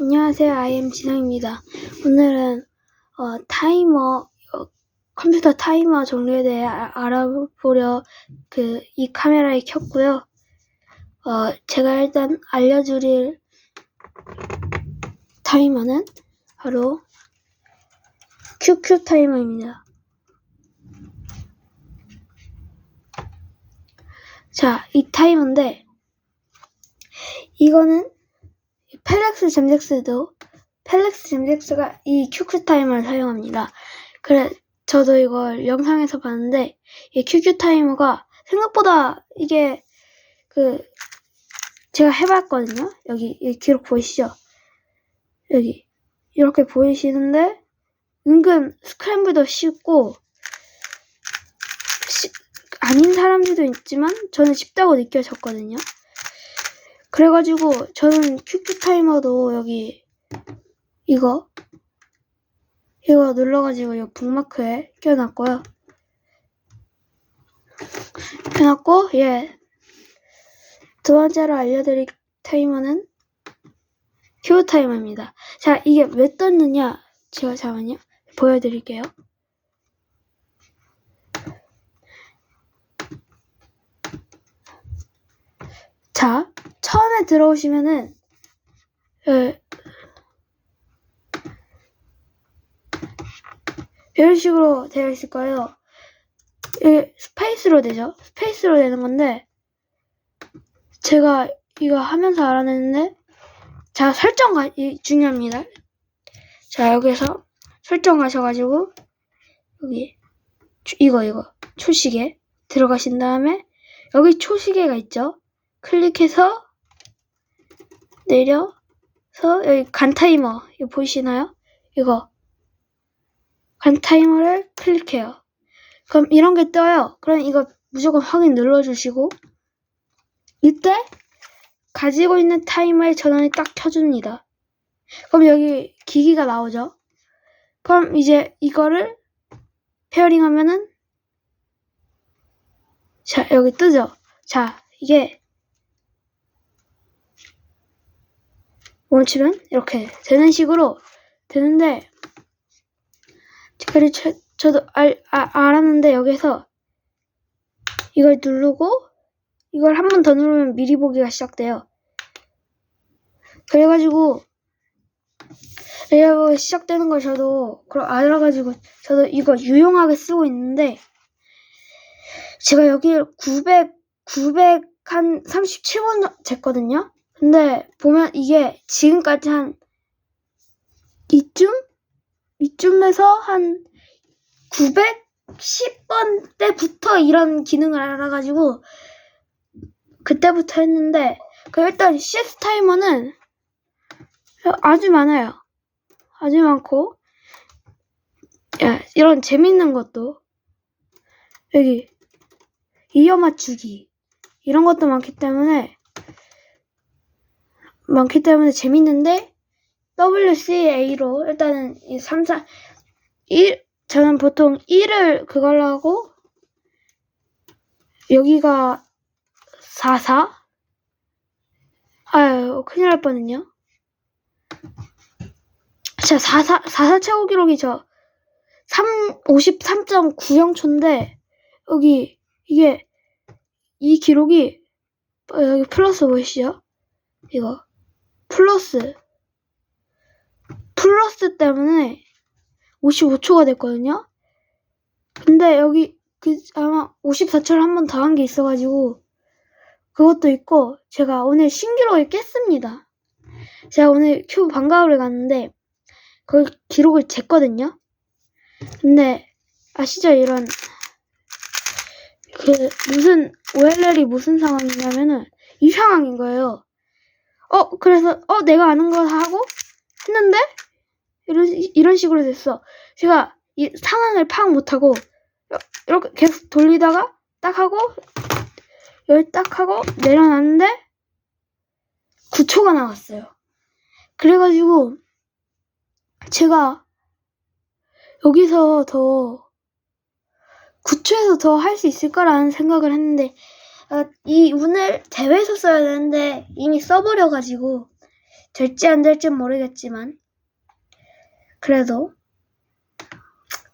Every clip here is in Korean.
안녕하세요. IM 지성입니다. 오늘은 어, 타이머 어, 컴퓨터 타이머 종류에 대해 아- 알아보려 그 이 카메라에 켰고요. 어, 제가 일단 알려드릴 타이머는 바로 QQ 타이머입니다. 자, 이 타이머인데 이거는 펠렉스 잼젝스도 펠렉스 잼젝스가 이 QQ 타이머를 사용합니다. 그래 저도 이걸 영상에서 봤는데 이 QQ 타이머가 생각보다 이게 그 제가 해봤거든요. 여기 이 기록 보이시죠? 여기 이렇게 보이시는데 은근 스크램블도 쉽고 시- 아닌 사람들도 있지만 저는 쉽다고 느껴졌거든요. 그래가지고 저는 큐큐 타이머도 여기 이거 이거 눌러가지고 이 북마크에 껴놨고요. 껴놨고 예. 두 번째로 알려드릴 타이머는 큐 타이머입니다. 자 이게 왜 떴느냐 제가 잠깐만요 보여드릴게요. 자, 처음에 들어오시면은, 예, 이런 식으로 되어 있을 거예요. 이게 스페이스로 되죠? 스페이스로 되는 건데, 제가 이거 하면서 알아냈는데, 자, 설정가, 이 중요합니다. 자, 여기서 설정하셔가지고, 여기, 초- 이거, 이거, 초시계 들어가신 다음에, 여기 초시계가 있죠? 클릭해서 내려서 여기 간 타이머 이거 보이시나요? 이거 간 타이머를 클릭해요. 그럼 이런 게 떠요. 그럼 이거 무조건 확인 눌러주시고 이때 가지고 있는 타이머의 전원이 딱 켜줍니다. 그럼 여기 기기가 나오죠. 그럼 이제 이거를 페어링 하면은 자 여기 뜨죠. 자 이게 멈추면 이렇게 되는 식으로 되는데 저, 저도 알, 아, 알았는데 여기서 이걸 누르고 이걸 한 번 더 누르면 미리 보기가 시작돼요. 그래가지고 이거 시작되는 걸 저도 그럼 알아가지고 저도 이거 유용하게 쓰고 있는데 제가 여기 900 900 한 37번 쟀거든요. 근데 보면 이게 지금까지 한 이쯤? 이쯤에서 한 910번 때부터 이런 기능을 알아가지고 그때부터 했는데 그 일단 CS 타이머는 아주 많아요. 아주 많고 야, 이런 재밌는 것도 여기 이어 맞추기 이런 것도 많기 때문에 많기 때문에 재밌는데 WCA로 일단은 이 3, 4, 1 저는 보통 1을 그걸로 하고 여기가 4, 4 아유 큰일 날 뻔했네요 자 4, 4, 4, 4 최고 기록이 저 3, 53.90초인데 여기 이게 이 기록이 어, 여기 플러스 보이시죠? 이거 플러스 플러스 때문에 55초가 됐거든요. 근데 여기 그 아마 54초를 한 번 더 한 게 있어가지고 그것도 있고 제가 오늘 신기록을 깼습니다. 제가 오늘 큐브 방과후를 갔는데 거기 기록을 쟀거든요. 근데 아시죠 이런 그 무슨 OLL이 무슨 상황이냐면은 이 상황인 거예요. 어 그래서 어 내가 아는 거 하고 했는데 이런 이런 식으로 됐어. 제가 이 상황을 파악 못하고 이렇게 계속 돌리다가 딱 하고 여기 딱 하고 내려놨는데 9초가 나왔어요. 그래가지고 제가 여기서 더 9초에서 더 할 수 있을 거라는 생각을 했는데 어, 이 운을 대회에서 써야 되는데 이미 써버려가지고 될지 안 될지 모르겠지만 그래도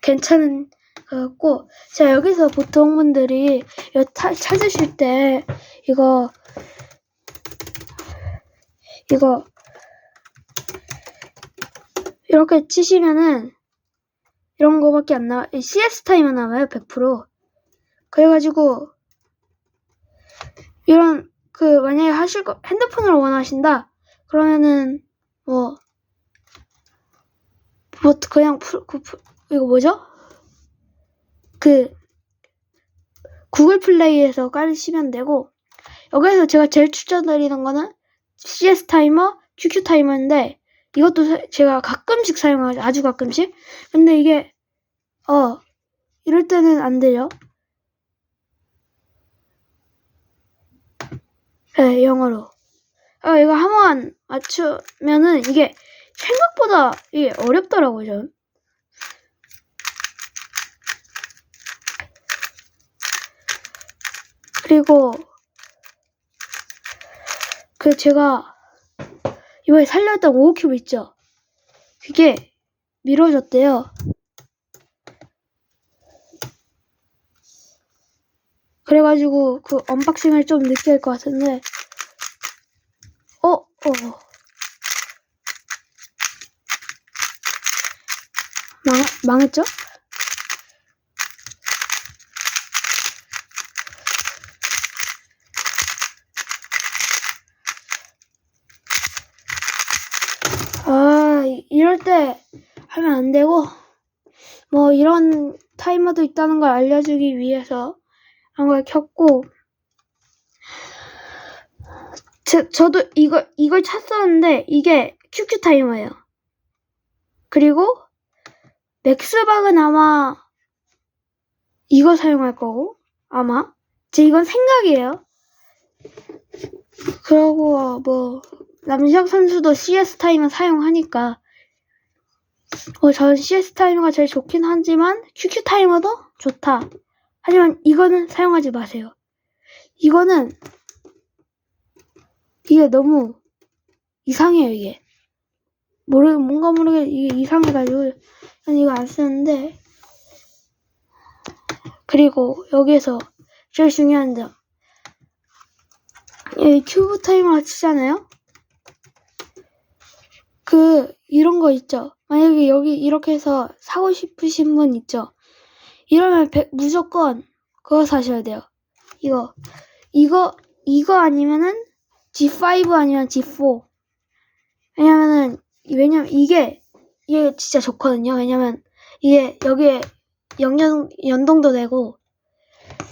괜찮은 것 같고 자 여기서 보통 분들이 이거 타- 찾으실 때 이거 이거 이렇게 치시면은 이런 거밖에 안 나와. 이 CS 타임만 나와요, 100%. 그래가지고, 이런, 그, 만약에 하실 거, 핸드폰으로 원하신다? 그러면은, 뭐, 뭐, 그냥, 풀, 그, 풀- 이거 뭐죠? 그, 구글 플레이에서 깔으시면 되고, 여기에서 제가 제일 추천드리는 거는 CS 타이머, QQ 타이머인데, 이것도 사- 제가 가끔씩 사용하죠. 아주 가끔씩. 근데 이게, 어, 이럴 때는 안 돼요. 네, 영어로. 아, 이거 한 번 맞추면은 이게 생각보다 이게 어렵더라고요, 전. 그리고, 그 제가 이번에 살렸던 오우큐브 있죠? 그게 미뤄졌대요. 그래가지고 그 언박싱을 좀 늦게 할 것 같은데 어? 어. 망, 망했죠? 아, 이- 이럴 때 하면 안 되고, 뭐, 이런 타이머도 있다는 걸 알려주기 위해서 한 걸 켰고, 제, 저도 이걸, 이걸 찾았는데, 이게 QQ 타이머예요. 그리고, 맥스박은 아마, 이거 사용할 거고, 아마. 제 이건 생각이에요. 그러고, 뭐, 남시혁 선수도 CS 타이머 사용하니까, 어, 저는 CS 타이머가 제일 좋긴 하지만, QQ 타이머도 좋다. 하지만 이거는 사용하지 마세요. 이거는 이게 너무 이상해요, 이게. 모르, 뭔가 모르게 이게 이상해가지고, 난 이거 안 쓰는데. 그리고 여기에서 제일 중요한 점. 이 큐브 타이머 치잖아요? 그, 이런 거 있죠? 만약에 여기 이렇게 해서 사고 싶으신 분 있죠? 이러면 백- 무조건 그거 사셔야 돼요. 이거. 이거, 이거 아니면은 G5 아니면 G4. 왜냐면은, 왜냐면 이게, 이게 진짜 좋거든요. 왜냐면 이게 여기에 연동, 연동도 되고,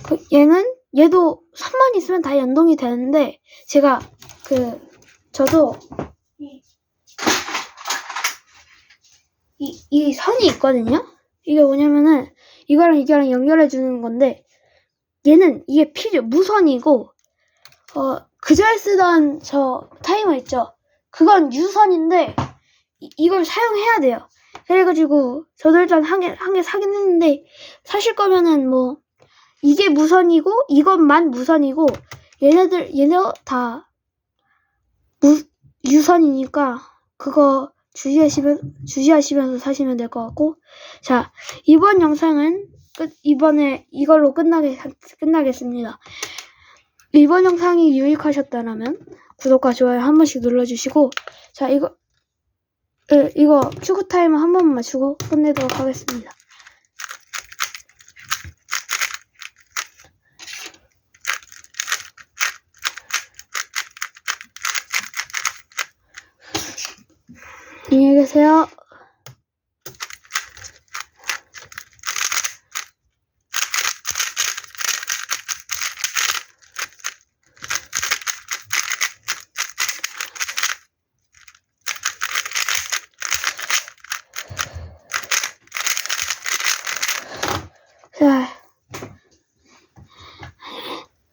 그 얘는, 얘도 3만 있으면 다 연동이 되는데, 제가 그, 저도 이, 이, 이 선이 있거든요? 이게 뭐냐면은, 이거랑 이거랑 연결해 주는 건데 얘는 이게 필요 무선이고 어 그전에 쓰던 저 타이머 있죠? 그건 유선인데 이, 이걸 사용해야 돼요. 그래가지고 저도 일단 한 개 한 개 사긴 했는데 사실 거면은 뭐 이게 무선이고 이것만 무선이고 얘네들 얘네 다 무, 유선이니까 그거 주의하시면 주의하시면서 사시면 될 것 같고 자 이번 영상은 끝 이번에 이걸로 끝나게 끝나겠습니다. 이번 영상이 유익하셨다면 구독과 좋아요 한 번씩 눌러주시고 자 이거 예, 이거 타이머 한 번만 맞추고 끝내도록 하겠습니다. 안녕히 계세요. 자,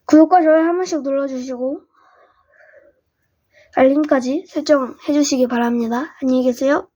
구독과 좋아요 한 번씩 눌러주시고 알림까지 설정해 주시기 바랍니다. 안녕히 계세요.